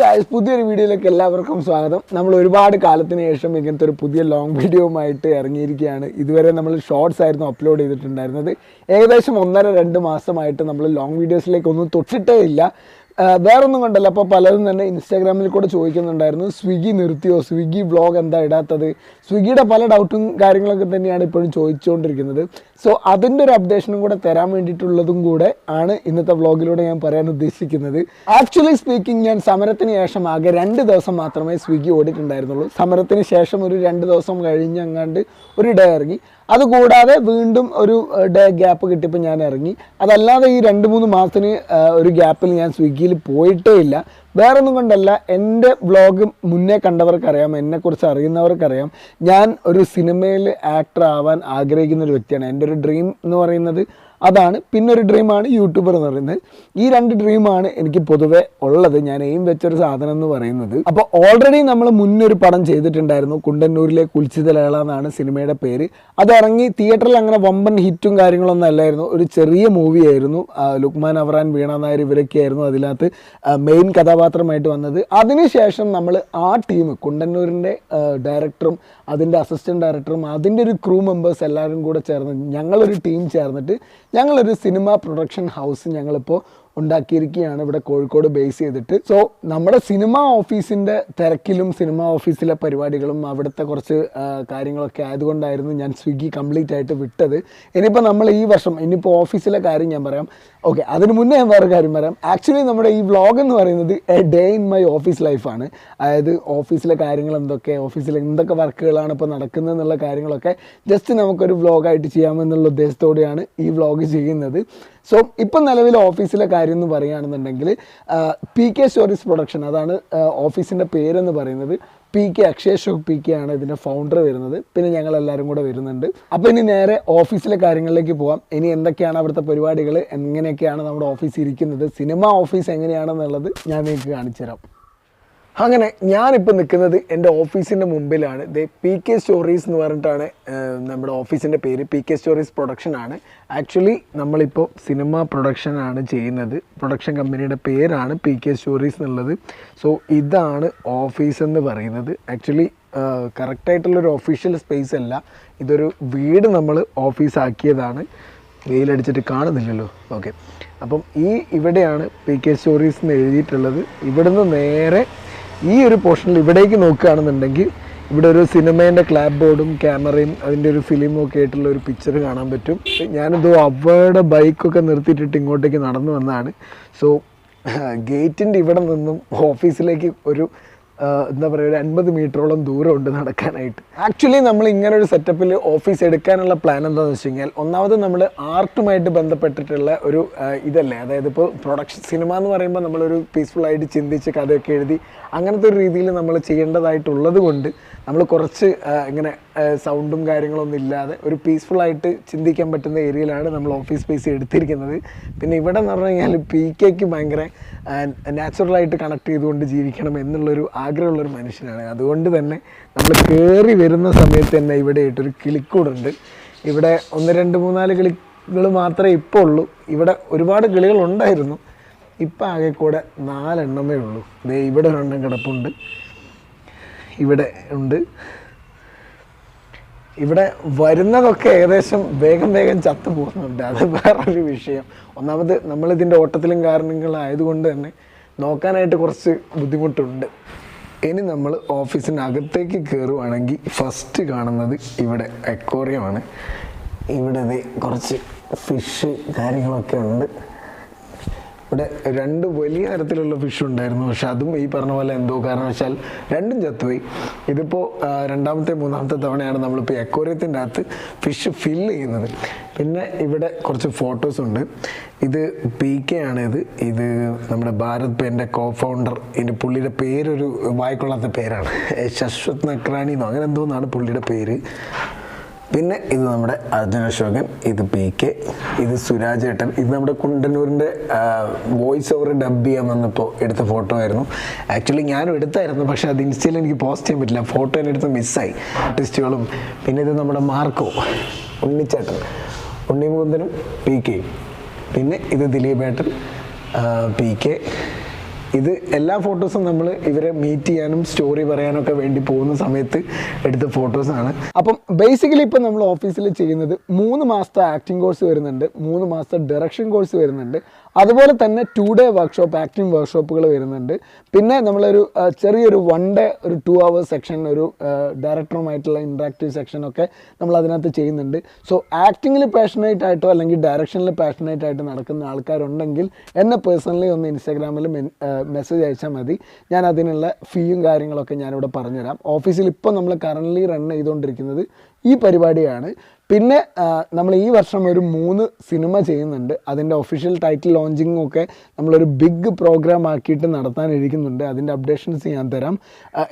Guys പുതിയൊരു വീഡിയോയിലേക്ക് എല്ലാവർക്കും സ്വാഗതം. നമ്മൾ ഒരുപാട് കാലത്തിന് ശേഷം ഇങ്ങനത്തെ ഒരു പുതിയ ലോങ് വീഡിയോവുമായിട്ട് ഇറങ്ങിയിരിക്കുകയാണ്. ഇതുവരെ നമ്മൾ ഷോർട്സ് ആയിരുന്നു അപ്ലോഡ് ചെയ്തിട്ടുണ്ടായിരുന്നത്. ഏകദേശം ഒന്നര രണ്ട് മാസമായിട്ട് നമ്മൾ ലോങ് വീഡിയോസിലേക്ക് ഒന്നും തൊട്ടിട്ടേ ഇല്ല. വേറൊന്നും കൊണ്ടല്ല. അപ്പോൾ പലരും തന്നെ ഇൻസ്റ്റാഗ്രാമിൽ കൂടെ ചോദിക്കുന്നുണ്ടായിരുന്നു സ്വിഗ്ഗി നിർത്തിയോ? സ്വിഗ്ഗി വ്ളോഗ് എന്താ ഇടാത്തത്? സ്വിഗ്ഗിയുടെ പല ഡൗട്ടും കാര്യങ്ങളൊക്കെ തന്നെയാണ് ഇപ്പോഴും ചോദിച്ചുകൊണ്ടിരിക്കുന്നത്. സോ അതിന്റെ ഒരു അപ്ഡേഷനും കൂടെ തരാൻ വേണ്ടിയിട്ടുള്ളതും കൂടെ ആണ് ഇന്നത്തെ വ്ളോഗിലൂടെ ഞാൻ പറയാൻ ഉദ്ദേശിക്കുന്നത്. ആക്ച്വലി സ്പീക്കിംഗ് ഞാൻ സമരത്തിന് ശേഷം ആകെ രണ്ട് ദിവസം മാത്രമേ സ്വിഗ്ഗി ഓടിയിട്ടുണ്ടായിരുന്നുള്ളൂ. സമരത്തിന് ശേഷം ഒരു രണ്ട് ദിവസം കഴിഞ്ഞങ്ങാണ്ട് ഒരു ഡേ ഇറങ്ങി. അതുകൂടാതെ വീണ്ടും ഒരു ഡേ ഗ്യാപ്പ് കിട്ടിയപ്പോൾ ഞാൻ ഇറങ്ങി. അതല്ലാതെ ഈ രണ്ട് മൂന്ന് മാസത്തിന് ഒരു ഗ്യാപ്പിൽ ഞാൻ സ്വിഗ്ഗിയിൽ പോയിട്ടേ ഇല്ല. വേറൊന്നും കൊണ്ടല്ല എന്റെ വ്ളോഗ് മുന്നേ കണ്ടവർക്കറിയാം എന്നെക്കുറിച്ച് അറിയുന്നവർക്കറിയാം. ഞാൻ ഒരു സിനിമയിൽ ആക്ടർ ആവാൻ ആഗ്രഹിക്കുന്ന ഒരു വ്യക്തിയാണ്. എന്റെ ഒരു ഡ്രീം എന്ന് പറയുന്നത് അതാണ്. പിന്നെ ഒരു ഡ്രീമാണ് യൂട്യൂബർ എന്ന് പറയുന്നത്. ഈ രണ്ട് ഡ്രീമാണ് എനിക്ക് പൊതുവെ ഉള്ളത്. ഞാൻ എയിം വെച്ചൊരു സാധനം എന്ന് പറയുന്നത്. അപ്പോൾ ഓൾറെഡി നമ്മൾ മുന്നൊരു പടം ചെയ്തിട്ടുണ്ടായിരുന്നു. കുണ്ടന്നൂരിലെ കുൽസിതലേള എന്നാണ് സിനിമയുടെ പേര്. അത് ഇറങ്ങി തിയേറ്ററിൽ അങ്ങനെ വമ്പൻ ഹിറ്റും കാര്യങ്ങളൊന്നും അല്ലായിരുന്നു. ഒരു ചെറിയ മൂവിയായിരുന്നു ലുക്മാൻ അവറാൻ വീണ നായർ ഇവരൊക്കെ ആയിരുന്നു അതിനകത്ത് മെയിൻ കഥാപാത്രമായിട്ട് വന്നത്. അതിനുശേഷം നമ്മൾ ആ ടീം കുണ്ടന്നൂരിന്റെ ഡയറക്ടറും അതിന്റെ അസിസ്റ്റന്റ് ഡയറക്ടറും അതിന്റെ ഒരു ക്രൂ മെമ്പേഴ്സ് എല്ലാവരും കൂടെ ചേർന്ന് ഞങ്ങളൊരു ടീം ചേർന്നിട്ട് ഞങ്ങളൊരു സിനിമ പ്രൊഡക്ഷൻ ഹൗസ് ഞങ്ങളിപ്പോൾ ഉണ്ടാക്കിയിരിക്കുകയാണ് ഇവിടെ കോഴിക്കോട് ബേസ് ചെയ്തിട്ട്. സോ നമ്മുടെ സിനിമ ഓഫീസിന്റെ തിരക്കിലും സിനിമ ഓഫീസിലെ പരിപാടികളും അവിടുത്തെ കുറച്ച് കാര്യങ്ങളൊക്കെ ആയതുകൊണ്ടായിരുന്നു ഞാൻ സ്വിഗ്ഗി കംപ്ലീറ്റ് ആയിട്ട് വിട്ടത്. ഇനിയിപ്പോൾ നമ്മൾ ഈ വർഷം ഇനിയിപ്പോൾ ഓഫീസിലെ കാര്യം ഞാൻ പറയാം. ഓക്കെ അതിന് മുന്നേ ഞാൻ വേറെ കാര്യം പറയാം. ആക്ച്വലി നമ്മുടെ ഈ വ്ളോഗ് എന്ന് പറയുന്നത് a day in my office ലൈഫാണ് അതായത് ഓഫീസിലെ കാര്യങ്ങൾ എന്തൊക്കെ ഓഫീസിൽ എന്തൊക്കെ വർക്കുകളാണ് ഇപ്പോൾ നടക്കുന്നത് എന്നുള്ള കാര്യങ്ങളൊക്കെ ജസ്റ്റ് നമുക്കൊരു വ്ളോഗായിട്ട് ചെയ്യാമെന്നുള്ള ഉദ്ദേശത്തോടെയാണ് ഈ വ്ളോഗ് ചെയ്യുന്നത്. സോ ഇപ്പം നിലവിലെ ഓഫീസിലെ കാര്യം എന്ന് പറയുകയാണെന്നുണ്ടെങ്കിൽ പി കെ സ്റ്റോറീസ് പ്രൊഡക്ഷൻ അതാണ് ഓഫീസിന്റെ പേരെന്ന് പറയുന്നത്. P K Akshay Ashok P K ആണ് ഇതിന്റെ ഫൗണ്ടർ വരുന്നത്. പിന്നെ ഞങ്ങൾ എല്ലാവരും കൂടെ വരുന്നുണ്ട്. അപ്പോൾ ഇനി നേരെ ഓഫീസിലെ കാര്യങ്ങളിലേക്ക് പോവാം. ഇനി എന്തൊക്കെയാണ് അവിടുത്തെ പരിപാടികൾ എങ്ങനെയൊക്കെയാണ് നമ്മുടെ ഓഫീസ് ഇരിക്കുന്നത്? സിനിമ ഓഫീസ് എങ്ങനെയാണെന്നുള്ളത് ഞാൻ നിങ്ങൾക്ക് കാണിച്ചു തരാം അങ്ങനെ ഞാനിപ്പോൾ നിൽക്കുന്നത് എന്റെ ഓഫീസിന്റെ മുമ്പിലാണ്. ദേ പി കെ സ്റ്റോറീസ് എന്ന് പറഞ്ഞിട്ടാണ് നമ്മുടെ ഓഫീസിന്റെ പേര് പി കെ സ്റ്റോറീസ് പ്രൊഡക്ഷൻ ആണ്. ആക്ച്വലി നമ്മളിപ്പോൾ സിനിമ പ്രൊഡക്ഷൻ ആണ് ചെയ്യുന്നത്. പ്രൊഡക്ഷൻ കമ്പനിയുടെ പേരാണ് പി കെ സ്റ്റോറീസ് എന്നുള്ളത്. സോ ഇതാണ് ഓഫീസ് എന്ന് പറയുന്നത്. ആക്ച്വലി കറക്റ്റായിട്ടുള്ളൊരു ഒഫീഷ്യൽ സ്പേസ് അല്ല. ഇതൊരു വീട് നമ്മൾ ഓഫീസാക്കിയതാണ് വെയിലടിച്ചിട്ട് കാണുന്നില്ലല്ലോ. ഓക്കെ അപ്പം ഈ ഇവിടെയാണ് പി കെ സ്റ്റോറീസ് എന്ന് എഴുതിയിട്ടുള്ളത്. ഇവിടുന്ന് നേരെ ഈ ഒരു പോർഷനിൽ ഇവിടേക്ക് നോക്കുകയാണെന്നുണ്ടെങ്കിൽ ഇവിടെ ഒരു സിനിമേന്റെ ക്ലാബ് ബോർഡും ക്യാമറയും അതിന്റെ ഒരു ഫിലിമും ഒക്കെ ആയിട്ടുള്ള ഒരു പിക്ചർ കാണാൻ പറ്റും. ഞാനിത് അവയുടെ ബൈക്കൊക്കെ നിർത്തിയിട്ടിട്ട് ഇങ്ങോട്ടേക്ക് നടന്നു വന്നതാണ്. സോ ഗേറ്റിന്റെ ഇവിടെ നിന്നും ഓഫീസിലേക്ക് ഒരു എന്താ പറയുക ഒരു അൻപത് മീറ്ററോളം ദൂരമുണ്ട് നടക്കാനായിട്ട്. ആക്ച്വലി നമ്മൾ ഇങ്ങനെ ഒരു സെറ്റപ്പിൽ ഓഫീസ് എടുക്കാനുള്ള പ്ലാൻ എന്താണെന്ന് വെച്ച് കഴിഞ്ഞാൽ ഒന്നാമത് നമ്മൾ ആർട്ടുമായിട്ട് ബന്ധപ്പെട്ടിട്ടുള്ള ഒരു ഇതല്ലേ? അതായത് ഇപ്പോൾ പ്രൊഡക്ഷൻ സിനിമ എന്ന് പറയുമ്പോൾ നമ്മളൊരു പീസ്ഫുൾ ആയിട്ട് ചിന്തിച്ച് കഥയൊക്കെ എഴുതി അങ്ങനത്തെ ഒരു രീതിയിൽ നമ്മൾ ചെയ്യേണ്ടതായിട്ടുള്ളത് കൊണ്ട് നമ്മൾ കുറച്ച് ഇങ്ങനെ സൗണ്ടും കാര്യങ്ങളൊന്നും ഇല്ലാതെ ഒരു പീസ്ഫുൾ ആയിട്ട് ചിന്തിക്കാൻ പറ്റുന്ന ഏരിയയിലാണ് നമ്മൾ ഓഫീസ് സ്പേസ് എടുത്തിരിക്കുന്നത്. പിന്നെ ഇവിടെ എന്ന് പറഞ്ഞു കഴിഞ്ഞാൽ പി കെക്ക് ഭയങ്കര നാച്ചുറലായിട്ട് കണക്ട് ചെയ്തുകൊണ്ട് ജീവിക്കണം എന്നുള്ളൊരു ആഗ്രഹമുള്ളൊരു മനുഷ്യനാണ്. അതുകൊണ്ട് തന്നെ നമ്മൾ കയറി വരുന്ന സമയത്ത് തന്നെ ഇവിടെ ആയിട്ടൊരു കിളിക്കൂടുണ്ട്. ഇവിടെ ഒന്ന് രണ്ട് മൂന്നാൽ കിളികൾ മാത്രമേ ഇപ്പോൾ ഉള്ളൂ. ഇവിടെ ഒരുപാട് കിളികൾ ഉണ്ടായിരുന്നു. ഇപ്പം ആകെ കൂടെ നാലെണ്ണമേ ഉള്ളൂ. ഇവിടെ ഒരെണ്ണം കിടപ്പുണ്ട്. ഇവിടെ ഉണ്ട്. ഇവിടെ വരുന്നതൊക്കെ ഏകദേശം വേഗം വേഗം ചത്തു പോകുന്നുണ്ട്. അത് വേറൊരു വിഷയം. ഒന്നാമത് നമ്മളിതിന്റെ ഓട്ടത്തിലും കാരണങ്ങളായതുകൊണ്ട് തന്നെ നോക്കാനായിട്ട് കുറച്ച് ബുദ്ധിമുട്ടുണ്ട്. ഇനി നമ്മൾ ഓഫീസിനകത്തേക്ക് കയറുവാണെങ്കിൽ ഫസ്റ്റ് കാണുന്നത് ഇവിടെ അക്വോറിയമാണ് ഇവിടെ കുറച്ച് ഫിഷ് കാര്യങ്ങളൊക്കെ ഉണ്ട്. ഇവിടെ രണ്ട് വലിയ തരത്തിലുള്ള ഫിഷ് ഉണ്ടായിരുന്നു. പക്ഷെ അതും ഈ പറഞ്ഞ പോലെ എന്തോ കാരണവശാൽ രണ്ടും ചത്തുപോയി. ഇതിപ്പോൾ രണ്ടാമത്തെ മൂന്നാമത്തെ തവണയാണ് നമ്മളിപ്പോൾ എക്കോറിയത്തിന്റെ അകത്ത് ഫിഷ് ഫില്ല് ചെയ്യുന്നത്. പിന്നെ ഇവിടെ കുറച്ച് ഫോട്ടോസ് ഉണ്ട്. ഇത് പി കെ ആണ് ഇത്. ഇത് നമ്മുടെ ഭാരത് പേന്റെ കോ ഫൗണ്ടർ ഇതിന്റെ പുള്ളിയുടെ പേരൊരു വായിക്കൊള്ളാത്ത പേരാണ്. ശശ്വത് നക്രാണി എന്നോ അങ്ങനെ എന്തോന്നാണ് പുള്ളിയുടെ പേര്. പിന്നെ ഇത് നമ്മുടെ അർജുന അശോകൻ ഇത് പി കെ ഇത് സുരാജ് ഏട്ടൻ. ഇത് നമ്മുടെ കുണ്ടന്നൂരിന്റെ വോയിസ് ഓവർ ഡബ് ചെയ്യാൻ വന്നപ്പോൾ എടുത്ത ഫോട്ടോ ആയിരുന്നു. ആക്ച്വലി ഞാനും എടുത്തായിരുന്നു പക്ഷെ അത് ഇൻസ്റ്റയിൽ എനിക്ക് പോസ്റ്റ് ചെയ്യാൻ പറ്റില്ല. ഫോട്ടോ എന്റെ അടുത്ത് മിസ്സായി ആർട്ടിസ്റ്റുകളും പിന്നെ ഇത് നമ്മുടെ മാർക്കോ ഉണ്ണിച്ചേട്ടൻ ഉണ്ണിമുകുന്ദനും പി കെയും. പിന്നെ ഇത് ദിലീപേട്ടൻ പി കെ. ഇത് എല്ലാ ഫോട്ടോസും നമ്മൾ ഇവരെ മീറ്റ് ചെയ്യാനും സ്റ്റോറി പറയാനൊക്കെ വേണ്ടി പോകുന്ന സമയത്ത് എടുത്ത ഫോട്ടോസാണ് അപ്പം ബേസിക്കലി ഇപ്പം നമ്മൾ ഓഫീസിൽ ചെയ്യുന്നത് മൂന്ന് മാസത്തെ ആക്ടിംഗ് കോഴ്സ് വരുന്നുണ്ട് മൂന്ന് മാസത്തെ ഡയറക്ഷൻ കോഴ്സ് വരുന്നുണ്ട്. അതുപോലെ തന്നെ ടു ഡേ വർക്ക്ഷോപ്പ് ആക്ടിംഗ് വർക്ക്ഷോപ്പുകൾ വരുന്നുണ്ട്. പിന്നെ നമ്മളൊരു ചെറിയൊരു വൺ ഡേ ഒരു ടു അവേഴ്സ് സെക്ഷൻ ഒരു ഡയറക്ടറുമായിട്ടുള്ള ഇൻട്രാക്റ്റീവ് സെക്ഷനൊക്കെ നമ്മൾ അതിനകത്ത് ചെയ്യുന്നുണ്ട്. സോ ആക്ടിങ്ങിൽ പാഷനേറ്റ് ആയിട്ടോ അല്ലെങ്കിൽ ഡയറക്ഷനിൽ പാഷനേറ്റ് ആയിട്ട് നടക്കുന്ന ആൾക്കാരുണ്ടെങ്കിൽ എന്നെ പേഴ്സണലി ഒന്ന് ഇൻസ്റ്റാഗ്രാമിൽ മെസ്സേജ് അയച്ചാൽ മതി. ഞാൻ അതിനുള്ള ഫീയും കാര്യങ്ങളൊക്കെ ഞാനിവിടെ പറഞ്ഞുതരാം. ഓഫീസിൽ ഇപ്പോൾ നമ്മൾ കറന്റ്ലി റൺ ചെയ്തുകൊണ്ടിരിക്കുന്നത് ഈ പരിപാടിയാണ്. പിന്നെ നമ്മൾ ഈ വർഷം ഒരു മൂന്ന് സിനിമ ചെയ്യുന്നുണ്ട്. അതിന്റെ ഒഫീഷ്യൽ ടൈറ്റിൽ ലോഞ്ചിങ്ങും ഒക്കെ നമ്മളൊരു ബിഗ് പ്രോഗ്രാം ആക്കിയിട്ട് നടത്താനിരിക്കുന്നുണ്ട്. അതിന്റെ അപ്ഡേഷൻസ് ഞാൻ തരാം.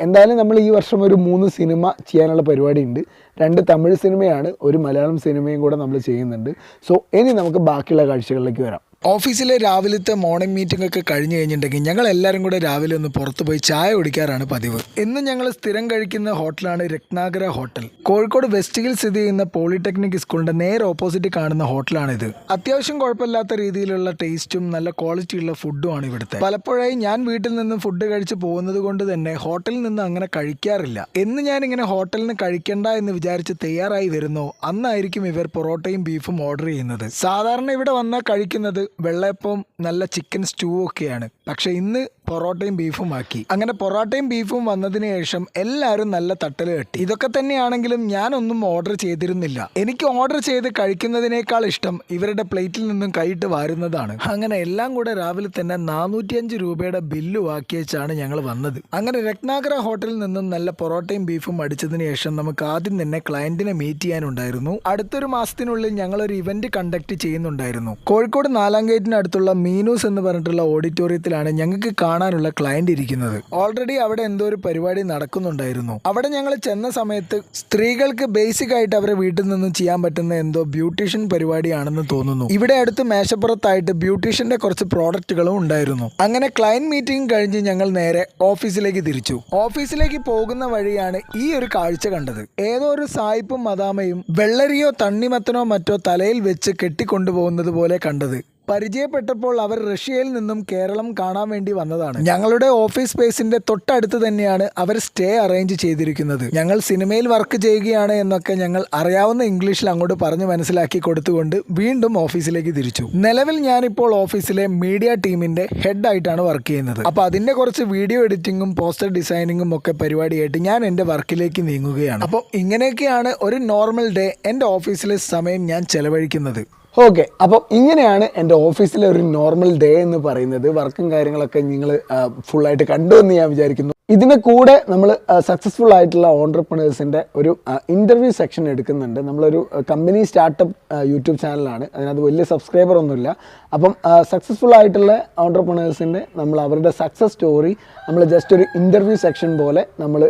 എന്തായാലും നമ്മൾ ഈ വർഷം ഒരു മൂന്ന് സിനിമ ചെയ്യാനുള്ള പരിപാടിയുണ്ട്. രണ്ട് തമിഴ് സിനിമയാണ് ഒരു മലയാളം സിനിമയും കൂടെ നമ്മൾ ചെയ്യുന്നുണ്ട്. സോ ഇനി നമുക്ക് ബാക്കിയുള്ള കാഴ്ചകളിലേക്ക് വരാം. ഓഫീസിലെ രാവിലത്തെ മോർണിംഗ് മീറ്റിംഗ് ഒക്കെ കഴിഞ്ഞ് കഴിഞ്ഞിട്ടുണ്ടെങ്കിൽ ഞങ്ങൾ എല്ലാവരും കൂടെ രാവിലെ ഒന്ന് പുറത്തു പോയി ചായ കുടിക്കാറാണ് പതിവ്. ഇന്ന് ഞങ്ങൾ സ്ഥിരം കഴിക്കുന്ന ഹോട്ടലാണ് Ratnakara hotel. Kozhikode West Hill സ്ഥിതി ചെയ്യുന്ന പോളിടെക്നിക് സ്കൂളിന്റെ നേരെ ഓപ്പോസിറ്റ് കാണുന്ന ഹോട്ടലാണിത്. അത്യാവശ്യം കുഴപ്പമില്ലാത്ത രീതിയിലുള്ള ടേസ്റ്റും നല്ല ക്വാളിറ്റിയുള്ള ഫുഡും ആണ് ഇവിടുത്തെ. പലപ്പോഴായി ഞാൻ വീട്ടിൽ നിന്ന് ഫുഡ് കഴിച്ച് പോകുന്നത് കൊണ്ട് തന്നെ ഹോട്ടലിൽ നിന്ന് അങ്ങനെ കഴിക്കാറില്ല. എന്ന് ഞാൻ ഇങ്ങനെ ഹോട്ടലിൽ നിന്ന് കഴിക്കണ്ട എന്ന് വിചാരിച്ച് തയ്യാറായി വരുന്നോ അന്നായിരിക്കും ഇവർ പൊറോട്ടയും ബീഫും ഓർഡർ ചെയ്യുന്നത്. സാധാരണ ഇവിടെ വന്നാൽ കഴിക്കുന്നത് വെള്ളയപ്പവും നല്ല ചിക്കൻ സ്റ്റൂ ഒക്കെയാണ്. പക്ഷേ ഇന്ന് പൊറോട്ടയും ബീഫും ആക്കി. അങ്ങനെ പൊറോട്ടയും ബീഫും വന്നതിന് ശേഷം എല്ലാവരും നല്ല തട്ടൽ കെട്ടി ഇതൊക്കെ തന്നെയാണെങ്കിലും ഞാനൊന്നും ഓർഡർ ചെയ്തിരുന്നില്ല. എനിക്ക് ഓർഡർ ചെയ്ത് കഴിക്കുന്നതിനേക്കാൾ ഇഷ്ടം ഇവരുടെ പ്ലേറ്റിൽ നിന്നും കൈയിട്ട് വാരുന്നതാണ്. അങ്ങനെ എല്ലാം കൂടെ രാവിലെ തന്നെ നാനൂറ്റിയഞ്ച് രൂപയുടെ ബില്ല് വാക്കിയച്ചാണ് ഞങ്ങൾ വന്നത്. അങ്ങനെ രത്നാകര ഹോട്ടലിൽ നിന്നും നല്ല പൊറോട്ടയും ബീഫും അടിച്ചതിന് ശേഷം നമുക്ക് ആദ്യം തന്നെ ക്ലയന്റിനെ മീറ്റ് ചെയ്യാനുണ്ടായിരുന്നു. അടുത്തൊരു മാസത്തിനുള്ളിൽ ഞങ്ങൾ ഒരു ഇവന്റ് കണ്ടക്ട് ചെയ്യുന്നുണ്ടായിരുന്നു. കോഴിക്കോട് നാലാം ഗേറ്റിനടുത്തുള്ള മീനൂസ് എന്ന് പറഞ്ഞിട്ടുള്ള ഓഡിറ്റോറിയത്തിലാണ് ഞങ്ങൾക്ക് കാണാനുള്ള ക്ലയന്റ് ഇരിക്കുന്നത്. ഓൾറെഡി അവിടെ എന്തോ ഒരു പരിപാടി നടക്കുന്നുണ്ടായിരുന്നു. അവിടെ ഞങ്ങൾ ചെന്ന സമയത്ത് സ്ത്രീകൾക്ക് ബേസിക് ആയിട്ട് അവരെ വീട്ടിൽ നിന്ന് ചെയ്യാൻ പറ്റുന്ന എന്തോ ബ്യൂട്ടീഷ്യൻ പരിപാടിയാണെന്ന് തോന്നുന്നു. ഇവിടെ അടുത്ത് മേശപ്പുറത്തായിട്ട് ബ്യൂട്ടീഷ്യന്റെ കുറച്ച് പ്രോഡക്റ്റുകളും ഉണ്ടായിരുന്നു. അങ്ങനെ ക്ലയന്റ് മീറ്റിംഗ് കഴിഞ്ഞ് ഞങ്ങൾ നേരെ ഓഫീസിലേക്ക് തിരിച്ചു. ഓഫീസിലേക്ക് പോകുന്ന വഴിയാണ് ഈ ഒരു കാഴ്ച കണ്ടത്. ഏതോ ഒരു സായിപ്പും മദാമയും വെള്ളരിയോ തണ്ണിമത്തനോ മറ്റോ തലയിൽ വെച്ച് കെട്ടിക്കൊണ്ടുപോകുന്നത് പോലെ കണ്ടത്. പരിചയപ്പെട്ടപ്പോൾ അവർ റഷ്യയിൽ നിന്നും കേരളം കാണാൻ വേണ്ടി വന്നതാണ്. ഞങ്ങളുടെ ഓഫീസ് സ്പേസിന്റെ തൊട്ടടുത്ത് തന്നെയാണ് അവർ സ്റ്റേ അറേഞ്ച് ചെയ്തിരിക്കുന്നത്. ഞങ്ങൾ സിനിമയിൽ വർക്ക് ചെയ്യുകയാണ് എന്നൊക്കെ ഞങ്ങൾ അറിയാവുന്ന ഇംഗ്ലീഷിൽ അങ്ങോട്ട് പറഞ്ഞു മനസ്സിലാക്കി കൊടുത്തുകൊണ്ട് വീണ്ടും ഓഫീസിലേക്ക് തിരിച്ചു. നിലവിൽ ഞാനിപ്പോൾ ഓഫീസിലെ മീഡിയ ടീമിന്റെ ഹെഡ് ആയിട്ടാണ് വർക്ക് ചെയ്യുന്നത്. അപ്പൊ അതിന്റെ കുറച്ച് വീഡിയോ എഡിറ്റിംഗും പോസ്റ്റർ ഡിസൈനിങ്ങും ഒക്കെ പരിപാടിയായിട്ട് ഞാൻ എന്റെ വർക്കിലേക്ക് നീങ്ങുകയാണ്. അപ്പോൾ ഇങ്ങനെയൊക്കെയാണ് ഒരു നോർമൽ ഡേ എന്റെ ഓഫീസിലെ സമയം ഞാൻ ചെലവഴിക്കുന്നത്. ഓക്കെ അപ്പം ഇങ്ങനെയാണ് എന്റെ ഓഫീസിലെ ഒരു നോർമൽ ഡേ എന്ന് പറയുന്നത്. വർക്കും കാര്യങ്ങളൊക്കെ നിങ്ങൾ ഫുള്ളായിട്ട് കണ്ടു എന്ന് ഞാൻ വിചാരിക്കുന്നു. ഇതിന് കൂടെ നമ്മൾ സക്സസ്ഫുൾ ആയിട്ടുള്ള ഓണ്ടർപ്രണേഴ്സിന്റെ ഒരു ഇന്റർവ്യൂ സെക്ഷൻ എടുക്കുന്നുണ്ട്. നമ്മളൊരു കമ്പനി സ്റ്റാർട്ടപ്പ് യൂട്യൂബ് ചാനലാണ് അതിനകത്ത് വലിയ സബ്സ്ക്രൈബർ ഒന്നുമില്ല. അപ്പം സക്സസ്ഫുൾ ആയിട്ടുള്ള ഓണ്ടർപ്രണേഴ്സിന്റെ നമ്മൾ അവരുടെ സക്സസ് സ്റ്റോറി നമ്മൾ ജസ്റ്റ് ഒരു ഇന്റർവ്യൂ സെക്ഷൻ പോലെ നമ്മൾ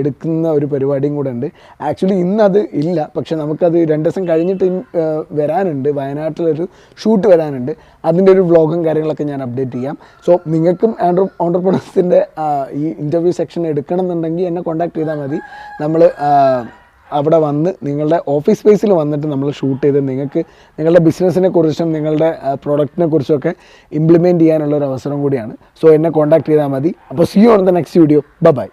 എടുക്കുന്ന ഒരു പരിപാടിയും കൂടെ ഉണ്ട്. ആക്ച്വലി ഇന്നത് ഇല്ല. പക്ഷേ നമുക്കത് രണ്ട് ദിവസം കഴിഞ്ഞിട്ട് വരാനുണ്ട്. വയനാട്ടിലൊരു ഷൂട്ട് വരാനുണ്ട്. അതിന്റെ ഒരു വ്ളോഗും കാര്യങ്ങളൊക്കെ ഞാൻ അപ്ഡേറ്റ് ചെയ്യാം. സോ നിങ്ങൾക്കും ഓണ്ടർപ്രണേഴ്സിന്റെ ഈ ഇന്റർവ്യൂ സെക്ഷൻ എടുക്കണം എന്നുണ്ടെങ്കിൽ എന്നെ കോൺടാക്ട് ചെയ്താൽ മതി. നമ്മൾ അവിടെ വന്ന് നിങ്ങളുടെ ഓഫീസ് സ്പേസിൽ വന്നിട്ട് നമ്മൾ ഷൂട്ട് ചെയ്ത് നിങ്ങൾക്ക് നിങ്ങളുടെ ബിസിനസ്സിനെ കുറിച്ചും നിങ്ങളുടെ പ്രോഡക്റ്റിനെ കുറിച്ചൊക്കെ ഇംപ്ലിമെന്റ് ചെയ്യാനുള്ള ഒരു അവസരം കൂടിയാണ്. സോ എന്നെ കോൺടാക്ട് ചെയ്താൽ മതി. അപ്പോൾ see on the next video bye